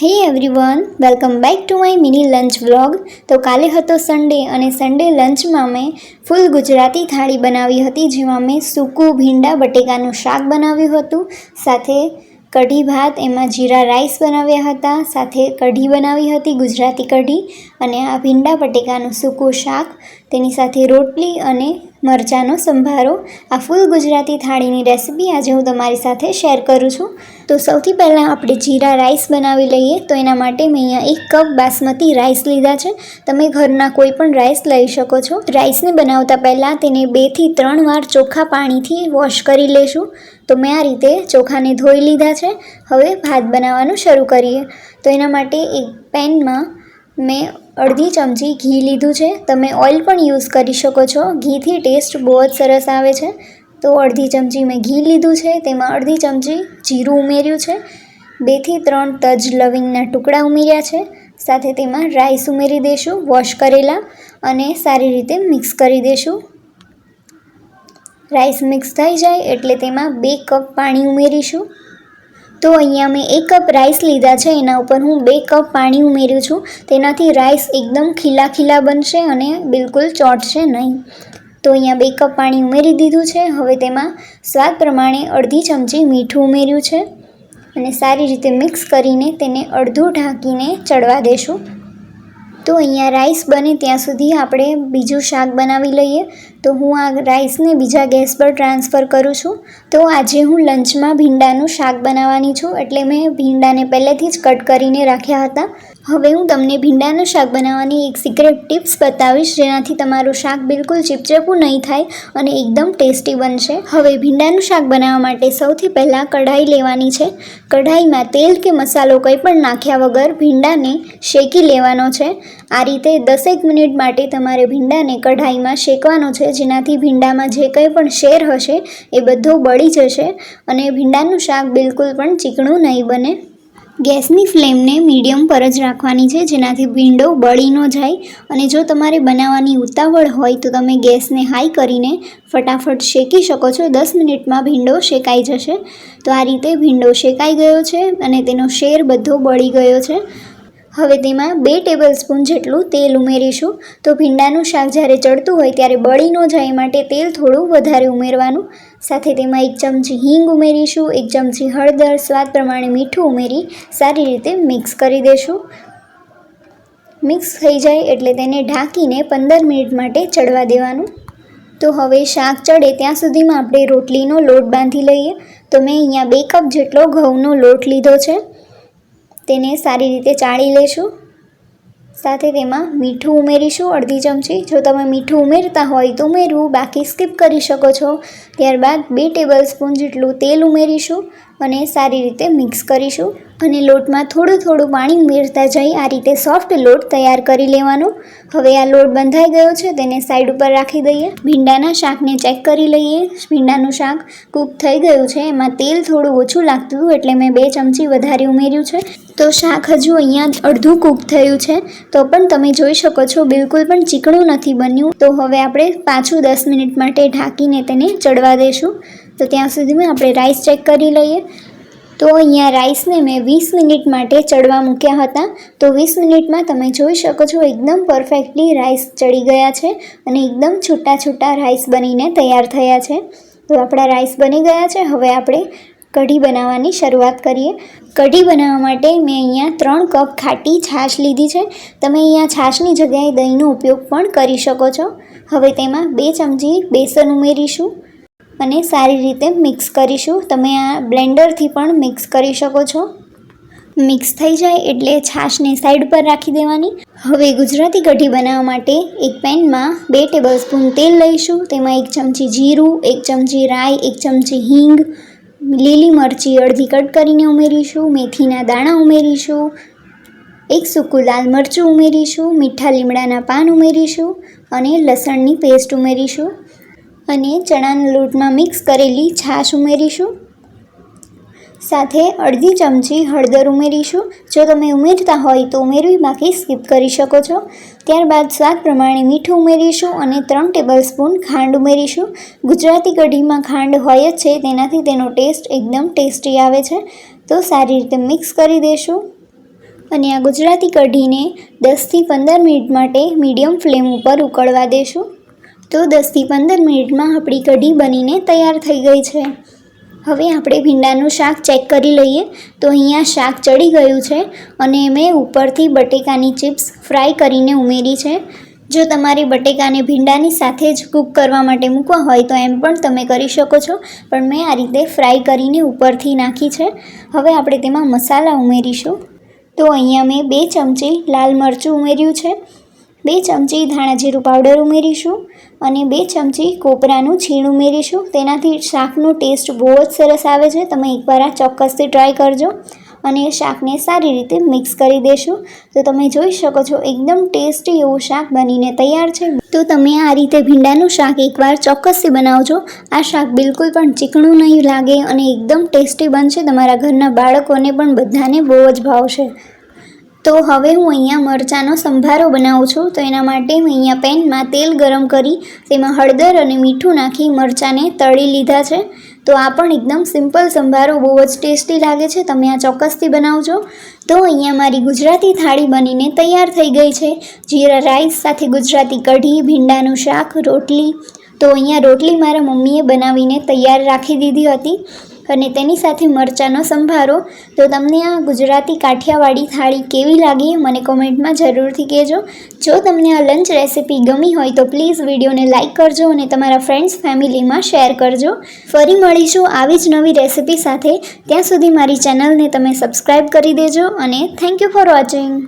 Hey everyone welcome back to my mini lunch vlog તો કાલે હતો સન્ડે અને સન્ડે લંચમાં મેં ફૂલ ગુજરાતી થાળી બનાવી હતી, જેમાં મેં સૂકું ભીંડા બટેકાનું શાક બનાવ્યું હતું. સાથે કઢી ભાત, એમાં જીરા રાઈસ બનાવ્યા હતા. સાથે કઢી બનાવી હતી, ગુજરાતી કઢી. અને આ ભીંડા બટેકાનું સૂકું શાક, તેની સાથે રોટલી અને મરચાંનો સંભારો. આ ફૂલ ગુજરાતી થાળીની રેસિપી આજે હું તમારી સાથે શેર કરું છું. તો સૌથી પહેલાં આપણે જીરા રાઈસ બનાવી લઈએ. તો એના માટે મેં અહીંયા એક કપ બાસમતી રાઈસ લીધા છે. તમે ઘરના કોઈ પણ રાઈસ લઈ શકો છો. રાઈસને બનાવતા પહેલાં તેને બેથી ત્રણ વાર ચોખ્ખા પાણીથી વોશ કરી લેશું. તો મેં આ રીતે ચોખાને ધોઈ લીધા છે. હવે ભાત બનાવવાનું શરૂ કરીએ. તો એના માટે એક પેનમાં મેં અડધી ચમચી ઘી લીધું છે. તમે ઓઇલ પણ યુઝ કરી શકો છો. ઘીથી ટેસ્ટ બહુ જ સરસ આવે છે. તો અડધી ચમચી મેં ઘી લીધું છે. તેમાં અડધી ચમચી જીરું ઉમેર્યું છે. બેથી ત્રણ તજ લવિંગના ટુકડા ઉમેર્યા છે. સાથે તેમાં રાઈસ ઉમેરી દઈશું વોશ કરેલા અને સારી રીતે મિક્સ કરી દઈશું રાઈસ મિક્સ થઈ જાય એટલે તેમાં બે કપ પાણી ઉમેરીશું. તો અહીંયા મેં એક કપ રાઈસ લીધા છે. એના ઉપર હું બે કપ પાણી ઉમેર્યું છું. તેનાથી રાઈસ એકદમ ખીલા ખીલા બનશે અને બિલકુલ ચોંટશે નહીં. તો અહીંયા બે કપ પાણી ઉમેરી દીધું છે. હવે તેમાં સ્વાદ પ્રમાણે અડધી ચમચી મીઠું ઉમેર્યું છે. અને સારી રીતે મિક્સ કરીને તેને અડધું ઢાંકીને ચડવા દેશું. તો અહીંયા રાઈસ બને ત્યાં સુધી આપણે બીજું શાક બનાવી લઈએ. તો હું આ રાઈસને બીજા ગેસ પર ટ્રાન્સફર કરું છું. તો આજે હું લંચમાં ભીંડાનું શાક બનાવવાની છું. એટલે મેં ભીંડાને પહેલેથી જ કટ કરીને રાખ્યા હતા. હવે હું તમને ભીંડાનું શાક બનાવવાની એક સિક્રેટ ટિપ્સ બતાવીશ, જેનાથી તમારું શાક બિલકુલ ચીપચેપું નહીં થાય અને એકદમ ટેસ્ટી બનશે. હવે ભીંડાનું શાક બનાવવા માટે સૌથી પહેલાં કઢાઈ લેવાની છે. કઢાઈમાં તેલ કે મસાલો કંઈ પણ નાખ્યા વગર ભીંડાને શેકી લેવાનો છે. આ રીતે દસેક મિનિટ માટે તમારે ભીંડાને કઢાઈમાં શેકવાનો છે, જેનાથી ભીંડામાં જે કંઈ પણ શેર હશે એ બધો બળી જશે અને ભીંડાનું શાક બિલકુલ પણ ચીકણું નહીં બને. ગેસની ફ્લેમને મીડિયમ પર જ રાખવાની છે, જેનાથી ભીંડો બળી ન જાય. અને જો તમારે બનાવવાની ઉતાવળ હોય, તો તમે ગેસને હાઈ કરીને ફટાફટ શેકી શકો છો. દસ મિનિટમાં ભીંડો શેકાઈ જશે. તો આ રીતે ભીંડો શેકાઈ ગયો છે અને તેનો શેર બધો બળી ગયો છે. હવે તેમાં બે ટેબલ સ્પૂન જેટલું તેલ ઉમેરીશું. તો ભીંડાનું શાક જ્યારે ચડતું હોય ત્યારે બળી ન જાય માટે તેલ થોડું વધારે ઉમેરવાનું. સાથે તેમાં એક ચમચી હિંગ ઉમેરીશું, એક ચમચી હળદર, સ્વાદ પ્રમાણે મીઠું ઉમેરી સારી રીતે મિક્સ કરી દઈશું મિક્સ થઈ જાય એટલે તેને ઢાંકીને પંદર મિનિટ માટે ચડવા દેવાનું. તો હવે શાક ચડે ત્યાં સુધીમાં આપણે રોટલીનો લોટ બાંધી લઈએ. તો મેં અહીંયા બે કપ જેટલો ઘઉંનો લોટ લીધો છે. તેને સારી રીતે ચાળી લેશું. સાથે તેમાં મીઠું ઉમેરીશું. અડધી ચમચી. જો તમે મીઠું ઉમેરતા હોય તો ઉમેરવું. બાકી સ્કીપ કરી શકો છો. ત્યારબાદ બે ટેબલ સ્પૂન જેટલું તેલ ઉમેરીશું અને સારી રીતે મિક્સ કરીશું. અને લોટમાં થોડું થોડું પાણી ઉમેરતા જઈ આ રીતે સોફ્ટ લોટ તૈયાર કરી લેવાનો. હવે આ લોટ બંધાઈ ગયો છે. તેને સાઈડ ઉપર રાખી દઈએ. ભીંડાના શાકને ચેક કરી લઈએ. ભીંડાનું શાક કૂક થઈ ગયું છે. એમાં તેલ થોડું ઓછું લાગતું એટલે મેં બે ચમચી વધારે ઉમેર્યું છે. તો શાક હજુ અહીંયા અડધું કૂક થયું છે. તો પણ તમે જોઈ શકો છો, બિલકુલ પણ ચીકણું નથી બન્યું. તો હવે આપણે પાછું દસ મિનિટ માટે ઢાંકીને તેને ચડવા દઈશું તો ત્યાં સુધીમાં આપણે રાઈસ ચેક કરી લઈએ. તો અહીંયા રાઈસને મેં વીસ મિનિટ માટે ચડવા મૂક્યા હતા. તો વીસ મિનિટમાં તમે જોઈ શકો છો, એકદમ પરફેક્ટલી રાઈસ ચડી ગયા છે અને એકદમ છૂટા છૂટા રાઈસ બનીને તૈયાર થયા છે. તો આપણા રાઈસ બની ગયા છે. હવે આપણે કઢી બનાવવાની શરૂઆત કરીએ. કઢી બનાવવા માટે મેં અહીંયા ત્રણ કપ ખાટી છાશ લીધી છે. તમે અહીંયા છાશની જગ્યાએ દહીંનો ઉપયોગ પણ કરી શકો છો. હવે તેમાં બે ચમચી બેસન ઉમેરીશું અને સારી રીતે મિક્સ કરીશું. તમે આ બ્લેન્ડરથી પણ મિક્સ કરી શકો છો. મિક્સ થઈ જાય એટલે છાશને સાઈડ પર રાખી દેવાની. હવે ગુજરાતી કઢી બનાવવા માટે એક પેનમાં બે ટેબલ સ્પૂન તેલ લઈશું. તેમાં એક ચમચી જીરું, એક ચમચી રાઈ, એક ચમચી હિંગ લીલી મરચી અડધી કટ કરીને ઉમેરીશું, મેથીના દાણા ઉમેરીશું, એક સૂકું લાલ મરચું ઉમેરીશું, મીઠા લીમડાના પાન ઉમેરીશું અને લસણની પેસ્ટ ઉમેરીશું. અને ચણાના લોટમાં મિક્સ કરેલી છાશ ઉમેરીશું. સાથે અડધી ચમચી હળદર ઉમેરીશું. જો તમે ઉમેરતા હોય તો ઉમેરવી બાકી સ્કીપ કરી શકો છો. ત્યારબાદ સ્વાદ પ્રમાણે મીઠું ઉમેરીશું અને ત્રણ ટેબલ સ્પૂન ખાંડ ઉમેરીશું. ગુજરાતી કઢીમાં ખાંડ હોય જ છે, તેનાથી તેનો ટેસ્ટ એકદમ ટેસ્ટી આવે છે. તો સારી રીતે મિક્સ કરી દેશું. અને આ ગુજરાતી કઢીને દસથી પંદર મિનિટ માટે મીડિયમ ફ્લેમ ઉપર ઉકળવા દેશું. તો દસથી પંદર મિનિટમાં આપણી કઢી બનીને તૈયાર થઈ ગઈ છે. હવે આપણે ભીંડાનું શાક ચેક કરી લઈએ. તો અહીંયા શાક ચડી ગયું છે અને મેં ઉપરથી બટેકાની ચિપ્સ ફ્રાય કરીને ઉમેરી છે. જો તમારે બટેકાને ભીંડાની સાથે જ કૂક કરવા માટે મૂકવા હોય તો એમ પણ તમે કરી શકો છો. પણ મેં આ રીતે ફ્રાય કરીને ઉપરથી નાખી છે. હવે આપણે તેમાં મસાલા ઉમેરીશું. તો અહીંયા મેં બે ચમચી લાલ મરચું ઉમેર્યું છે. બે ચમચી ધાણા જીરું પાવડર ઉમેરીશું. અને બે ચમચી કોપરાનું છીણ ઉમેરીશું. તેનાથી શાકનો ટેસ્ટ બહુ જ સરસ આવે છે. તમે એકવાર આ ચોક્કસથી ટ્રાય કરજો અને શાકને સારી રીતે મિક્સ કરી દેશું. તો તમે જોઈ શકો છો, એકદમ ટેસ્ટી એવું શાક બનીને તૈયાર છે. તો તમે આ રીતે ભીંડાનું શાક એકવાર ચોક્કસથી બનાવજો. આ શાક બિલકુલ પણ ચીકણું નહીં લાગે અને એકદમ ટેસ્ટી બનશે. તમારા ઘરના બાળકોને પણ બધાને બહુ જ ભાવશે. તો હવે હું અહીંયા મરચાંનો સંભારો બનાવું છું. તો એના માટે મેં અહીંયા પેનમાં તેલ ગરમ કરી, તેમાં હળદર અને મીઠું નાખી મરચાંને તળી લીધા છે. તો આ પણ એકદમ સિમ્પલ સંભારો, બહુ જ ટેસ્ટી લાગે છે. તમે આ ચોક્કસથી બનાવજો. તો અહીંયા મારી ગુજરાતી થાળી બનીને તૈયાર થઈ ગઈ છે. જીરા રાઈસ સાથે ગુજરાતી કઢી, ભીંડાનું શાક, રોટલી. તો અહીંયા રોટલી મારા મમ્મીએ બનાવીને તૈયાર રાખી દીધી હતી. અને તેની સાથે મરચાંનો સંભારો. તો તમને આ ગુજરાતી કાઠિયાવાડી થાળી કેવી લાગી, મને કોમેન્ટમાં જરૂરથી કહેજો. જો તમને આ લંચ રેસિપી ગમી હોય તો પ્લીઝ વિડીયોને લાઇક કરજો અને તમારા ફ્રેન્ડ્સ, ફેમિલીમાં શેર કરજો. ફરી મળીશું આવી જ નવી રેસિપી સાથે. ત્યાં સુધી મારી ચેનલને તમે સબસ્ક્રાઈબ કરી દેજો અને થેન્ક યુ ફોર વોચિંગ.